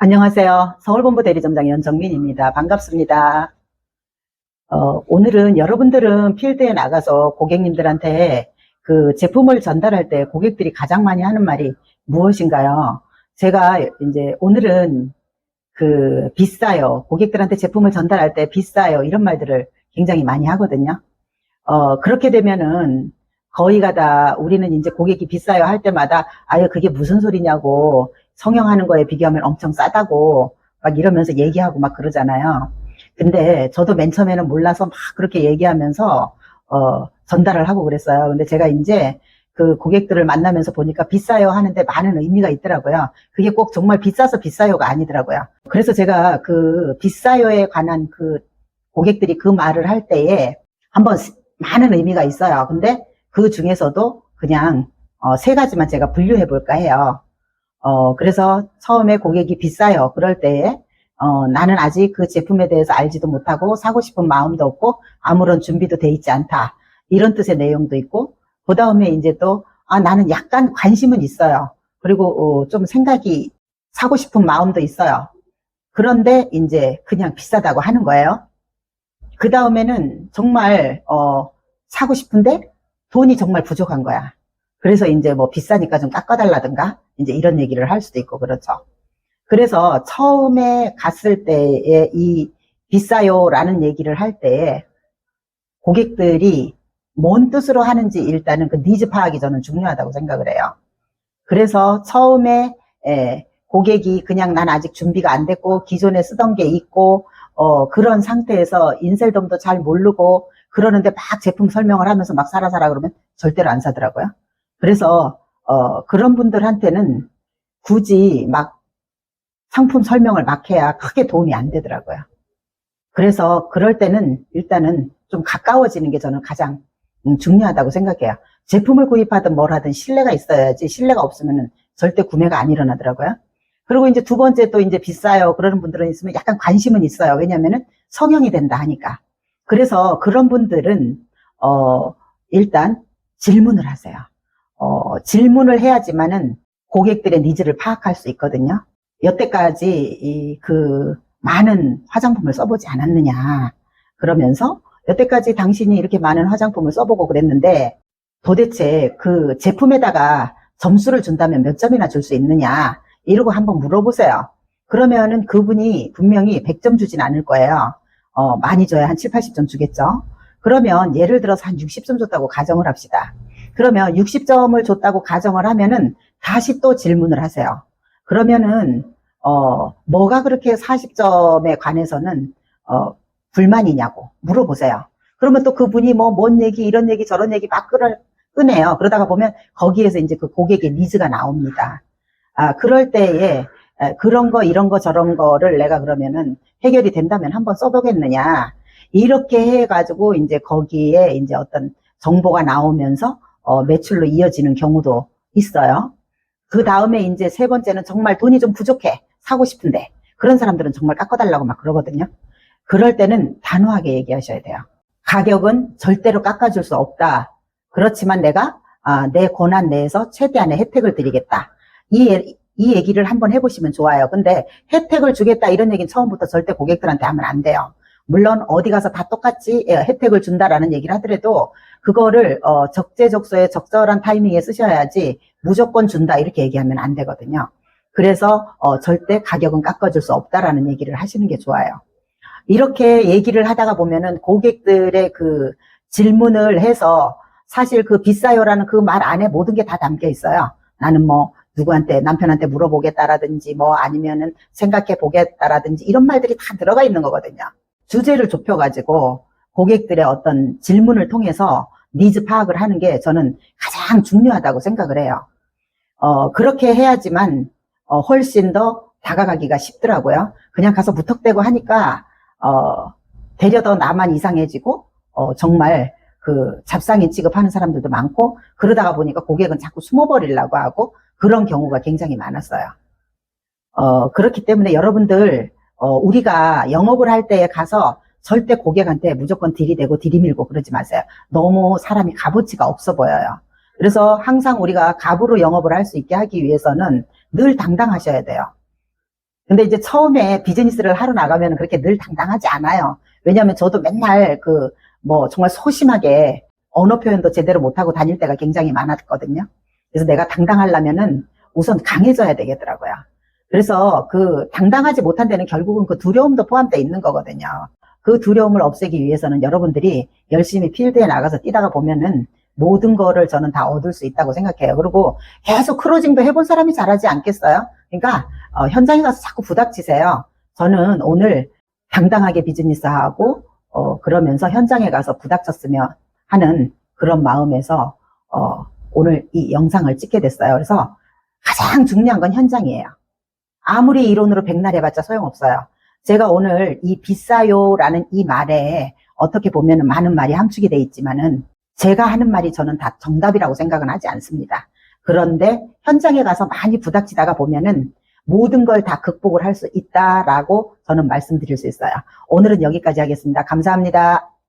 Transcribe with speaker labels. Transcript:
Speaker 1: 안녕하세요. 서울본부 대리점장 연정민입니다. 반갑습니다. 어, 오늘은 여러분들은 필드에 나가서 고객님들한테 그 제품을 전달할 때 고객들이 가장 많이 하는 말이 무엇인가요? 제가 이제 오늘은 그 비싸요. 고객들한테 제품을 전달할 때 비싸요. 이런 말들을 굉장히 많이 하거든요. 어, 그렇게 되면은 거의가 다 우리는 이제 고객이 비싸요 할 때마다 아유 그게 무슨 소리냐고 성형하는 거에 비교하면 엄청 싸다고 막 이러면서 얘기하고 막 그러잖아요. 근데 저도 맨 처음에는 몰라서 막 그렇게 얘기하면서 어, 전달을 하고 그랬어요. 근데 제가 이제 그 고객들을 만나면서 보니까 비싸요 하는데 많은 의미가 있더라고요. 그게 꼭 정말 비싸서 비싸요가 아니더라고요. 그래서 제가 그 비싸요에 관한 그 고객들이 그 말을 할 때에 한번 많은 의미가 있어요. 근데 그 중에서도 그냥 어, 세 가지만 제가 분류해 볼까 해요. 어, 그래서 처음에 고객이 비싸요. 그럴 때에 어, 나는 아직 그 제품에 대해서 알지도 못하고 사고 싶은 마음도 없고 아무런 준비도 돼 있지 않다. 이런 뜻의 내용도 있고 그 다음에 이제 또 아, 나는 약간 관심은 있어요. 그리고 어, 좀 생각이 사고 싶은 마음도 있어요. 그런데 이제 그냥 비싸다고 하는 거예요. 그 다음에는 정말 어, 사고 싶은데 돈이 정말 부족한 거야. 그래서 이제 뭐 비싸니까 좀 깎아달라든가 이제 이런 얘기를 할 수도 있고 그렇죠. 그래서 처음에 갔을 때에 이 비싸요라는 얘기를 할 때에 고객들이 뭔 뜻으로 하는지 일단은 그 니즈 파악이 저는 중요하다고 생각을 해요. 그래서 처음에 에, 고객이 그냥 난 아직 준비가 안 됐고 기존에 쓰던 게 있고 어, 그런 상태에서 인셀덤도 잘 모르고 그러는데 막 제품 설명을 하면서 막 사라 사라 그러면 절대로 안 사더라고요. 그래서 어, 그런 분들한테는 굳이 막 상품 설명을 막 해야 크게 도움이 안 되더라고요. 그래서 그럴 때는 일단은 좀 가까워지는 게 저는 가장 음, 중요하다고 생각해요. 제품을 구입하든 뭘 하든 신뢰가 있어야지 신뢰가 없으면 절대 구매가 안 일어나더라고요. 그리고 이제 두 번째 또 이제 비싸요. 그러는 분들은 있으면 약간 관심은 있어요. 왜냐면은 성형이 된다 하니까. 그래서 그런 분들은, 어, 일단 질문을 하세요. 어, 질문을 해야지만은 고객들의 니즈를 파악할 수 있거든요. 여태까지 이, 그, 많은 화장품을 써보지 않았느냐. 그러면서 여태까지 당신이 이렇게 많은 화장품을 써보고 그랬는데 도대체 그 제품에다가 점수를 준다면 몇 점이나 줄 수 있느냐. 이러고 한번 물어보세요. 그러면은 그분이 분명히 100점 주진 않을 거예요. 어, 많이 줘야 한 7, 80점 주겠죠. 그러면 예를 들어서 한 60점 줬다고 가정을 합시다. 그러면 60점을 줬다고 가정을 하면은 다시 또 질문을 하세요. 그러면은 어, 뭐가 그렇게 40점에 관해서는 어, 불만이냐고 물어보세요. 그러면 또 그분이 뭐 뭔 얘기 이런 얘기 저런 얘기 막 끌어, 꺼내요. 그러다가 보면 거기에서 이제 그 고객의 니즈가 나옵니다. 아, 그럴 때에 에, 그런 거, 이런 거, 저런 거를 내가 그러면은 해결이 된다면 한번 써보겠느냐. 이렇게 해가지고 이제 거기에 이제 어떤 정보가 나오면서 어, 매출로 이어지는 경우도 있어요. 그 다음에 이제 세 번째는 정말 돈이 좀 부족해. 사고 싶은데. 그런 사람들은 정말 깎아달라고 막 그러거든요. 그럴 때는 단호하게 얘기하셔야 돼요. 가격은 절대로 깎아줄 수 없다. 그렇지만 내가 아, 내 권한 내에서 최대한의 혜택을 드리겠다. 이, 예- 이 얘기를 한번 해보시면 좋아요. 근데 혜택을 주겠다 이런 얘기는 처음부터 절대 고객들한테 하면 안 돼요. 물론 어디 가서 다 똑같이 예, 혜택을 준다라는 얘기를 하더라도 그거를 어, 적재적소에 적절한 타이밍에 쓰셔야지 무조건 준다 이렇게 얘기하면 안 되거든요. 그래서 어, 절대 가격은 깎아줄 수 없다라는 얘기를 하시는 게 좋아요. 이렇게 얘기를 하다가 보면은 고객들의 그 질문을 해서 사실 그 비싸요라는 그 말 안에 모든 게 다 담겨 있어요. 나는 뭐 누구한테 남편한테 물어보겠다라든지 뭐 아니면은 생각해 보겠다라든지 이런 말들이 다 들어가 있는 거거든요. 주제를 좁혀가지고 고객들의 어떤 질문을 통해서 니즈 파악을 하는 게 저는 가장 중요하다고 생각을 해요. 어, 그렇게 해야지만 어, 훨씬 더 다가가기가 쉽더라고요. 그냥 가서 무턱대고 하니까 어, 되려 더 나만 이상해지고 어, 정말 그 잡상인 취급하는 사람들도 많고 그러다가 보니까 고객은 자꾸 숨어버리려고 하고 그런 경우가 굉장히 많았어요. 어, 그렇기 때문에 여러분들 어, 우리가 영업을 할 때에 가서 절대 고객한테 무조건 들이대고 들이밀고 그러지 마세요. 너무 사람이 값어치가 없어 보여요. 그래서 항상 우리가 갑으로 영업을 할 수 있게 하기 위해서는 늘 당당하셔야 돼요. 근데 이제 처음에 비즈니스를 하러 나가면 그렇게 늘 당당하지 않아요. 왜냐하면 저도 맨날 그 뭐 정말 소심하게 언어 표현도 제대로 못하고 다닐 때가 굉장히 많았거든요. 그래서 내가 당당하려면은 우선 강해져야 되겠더라고요. 그래서 그 당당하지 못한 데는 결국은 그 두려움도 포함되어 있는 거거든요. 그 두려움을 없애기 위해서는 여러분들이 열심히 필드에 나가서 뛰다가 보면은 모든 거를 저는 다 얻을 수 있다고 생각해요. 그리고 계속 크로징도 해본 사람이 잘하지 않겠어요? 그러니까 어, 현장에 가서 자꾸 부닥치세요. 저는 오늘 당당하게 비즈니스하고 어, 그러면서 현장에 가서 부닥쳤으면 하는 그런 마음에서 어, 오늘 이 영상을 찍게 됐어요. 그래서 가장 중요한 건 현장이에요. 아무리 이론으로 백날 해봤자 소용없어요. 제가 오늘 이 비싸요라는 이 말에 어떻게 보면 많은 말이 함축이 돼 있지만은 제가 하는 말이 저는 다 정답이라고 생각은 하지 않습니다. 그런데 현장에 가서 많이 부닥치다가 보면은 모든 걸 다 극복을 할 수 있다라고 저는 말씀드릴 수 있어요. 오늘은 여기까지 하겠습니다. 감사합니다.